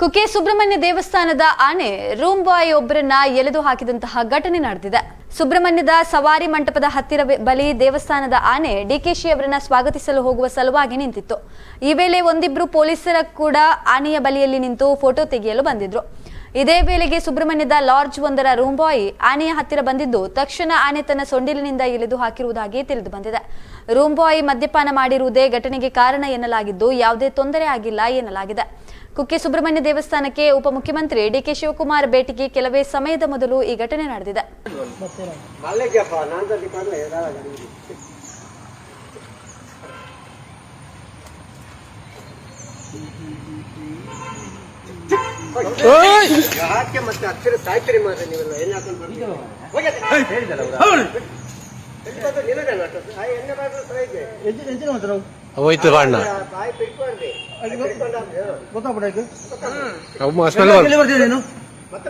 ಕುಕ್ಕೆ ಸುಬ್ರಹ್ಮಣ್ಯ ದೇವಸ್ಥಾನದ ಆನೆ ರೂಮ್ ಬಾಯ್ ಒಬ್ಬರನ್ನ ಎಳೆದು ಹಾಕಿದಂತಹ ಘಟನೆ ನಡೆದಿದೆ. ಸುಬ್ರಹ್ಮಣ್ಯದ ಸವಾರಿ ಮಂಟಪದ ಹತ್ತಿರ ಬಳಿ ದೇವಸ್ಥಾನದ ಆನೆ ಡಿಕೆಶಿ ಅವರನ್ನ ಸ್ವಾಗತಿಸಲು ಹೋಗುವ ಸಲುವಾಗಿ ನಿಂತಿತ್ತು. ಈ ವೇಳೆ ಒಂದಿಬ್ರು ಪೊಲೀಸರ ಕೂಡ ಆನೆಯ ಬಳಿಯಲ್ಲಿ ನಿಂತು ಫೋಟೋ ತೆಗೆಯಲು ಬಂದಿದ್ರು. ಇದೇ ವೇಳೆಗೆ ಸುಬ್ರಹ್ಮಣ್ಯದ ಲಾಡ್ಜ್ ಒಂದರ ರೂಮ್ ಬಾಯ್ ಆನೆಯ ಹತ್ತಿರ ಬಂದಿದ್ದು ತಕ್ಷಣ ಆನೆ ತನ್ನ ಸೊಂಡಿಲಿನಿಂದ ಇಳಿದು ಹಾಕಿರುವುದಾಗಿ ತಿಳಿದು ಬಂದಿದೆ. ರೂಮ್ ಬಾಯ್ ಮದ್ಯಪಾನ ಮಾಡಿರುವುದೇ ಘಟನೆಗೆ ಕಾರಣ ಎನ್ನಲಾಗಿದ್ದು ಯಾವುದೇ ತೊಂದರೆ ಆಗಿಲ್ಲ ಎನ್ನಲಾಗಿದೆ. ಕುಕ್ಕೆ ಸುಬ್ರಹ್ಮಣ್ಯ ದೇವಸ್ಥಾನಕ್ಕೆ ಉಪಮುಖ್ಯಮಂತ್ರಿ ಡಿಕೆ ಶಿವಕುಮಾರ್ ಭೇಟಿಗೆ ಕೆಲವೇ ಸಮಯದ ಮೊದಲು ಈ ಘಟನೆ ನಡೆದಿದೆ. ಯಾಕೆ ಮತ್ತೆ ಹತ್ತಿರ ಸಾಯ್ತೀರಿ ಮಾತ್ರ ನೀವೆಲ್ಲ. ಎಣ್ಣೆ ಹಾಕೊಂಡು. ಹೋಯ್ತು ಬಣ್ಣ ಸ್ಮೆಲ್ ಮತ್ತೆ